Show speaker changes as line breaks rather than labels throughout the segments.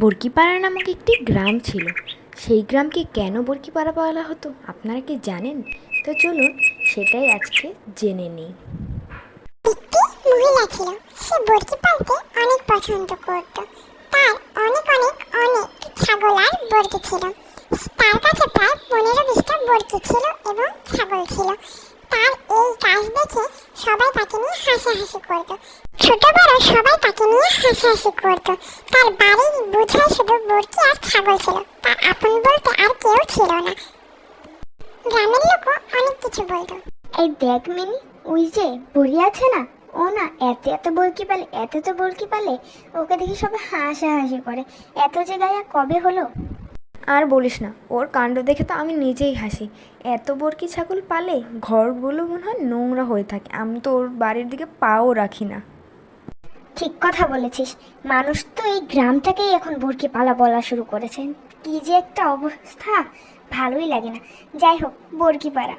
বরকিপাড়া নামক একটি গ্রাম ছিল। সেই গ্রামকে কেন বরকিপাড়া বলা হতো, আপনারা কি জানেন? তো চলুন সেটাই আজকে জেনে নিই।
একটি মহিলা ছিল। সে বরকি পালতে অনেক পছন্দ করত। তার অনেক অনেক অনেক ছাগল আর বরকি ছিল। তার কাছে প্রায় পনেরো বিশটা বরকি ছিল এবং ছাগল ছিল। তার এই কাজ দেখে সবাই তাকে নিয়ে হাসাহাসি করত। ছোট বড় সবাই তাকে নিয়ে হাসাহাসি করত। তার বাড়ির বোঝায় শুধু বরকি আর ছাগল ছিল তার আপন বলতে আর কেউ ছিল না। গ্রামের লোকও অনেক কিছু বলতো।
এই দেখ মিনি ওই যে বুড়ি আছে না ও না এত এত বলকি পালে এত এত বলকি পালে ওকে দেখে সবাই হাসাহাসি করে। এত যে গায়া কবে হলো?
আর বলিস না ওর কাণ্ড দেখে তো আমি নিজেই হাসি। এত বরকি ছাগল পালে ঘরগুলো মনে হয় নোংরা হয়ে থাকে আমি তো ওর বাড়ির দিকে পাও রাখি না।
ঠিক কথা বলেছিস। মানুষ তো এই গ্রামটাকেই এখন বরকি পালা বলা শুরু করেছেন। কি যে একটা অবস্থা ভালোই লাগে না। যাই হোক বরকি পাড়া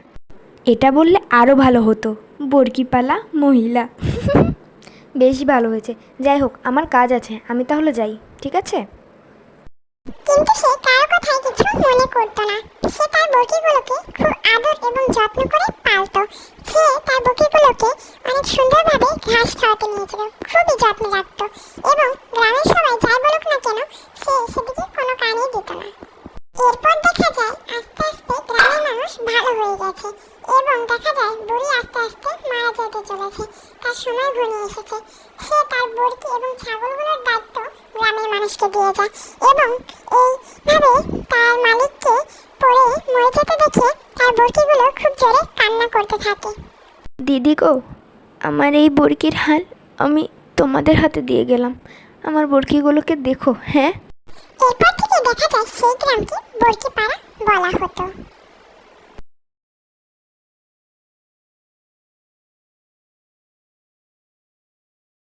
এটা বললে আরও ভালো হতো বরকিপালা মহিলা। বেশ ভালো হয়েছে। যাই হোক আমার কাজ আছে আমি তাহলে যাই ঠিক আছে?
কিন্তু সে কারও কথাই কিছু মনে করতো না। সে তার বকিগুলোকে খুব আদর এবং যত্ন করে পালতো। সে তার বকিগুলোকে সুন্দরভাবে ঘাস খাওয়াতে নিয়েছিল। খুবই যত্ন রাখতো। এবং গ্রামের সবাই যাই বলুক না কেন, সে সেদিকে কোনো কানই দিত না। এরপর দেখা যায় আস্তে আস্তে গ্রামের মানুষ ভালো হয়ে গেছে এবং দেখা যায় বুড়ি আস্তে আস্তে মারা যেতে চলেছে। তার সময় ঘনিয়ে এসেছে। সে তার বরকি এবং ছাগলগুলোর দায়িত্ব গ্রামের মানুষকে দিয়ে যায় এবং এইভাবে তার মালিককে পড়ে মরে যেতে দেখে তার বরকিগুলো খুব জোরে কান্না করতে থাকে।
দিদি গো আমার এই বরকির হাল আমি তোমাদের হাতে দিয়ে গেলাম। আমার বরকিগুলোকে দেখো হ্যাঁ?
এরপর থেকে দেখা যায় সেই গ্রামকে বরকি পাড়া বলা হতো।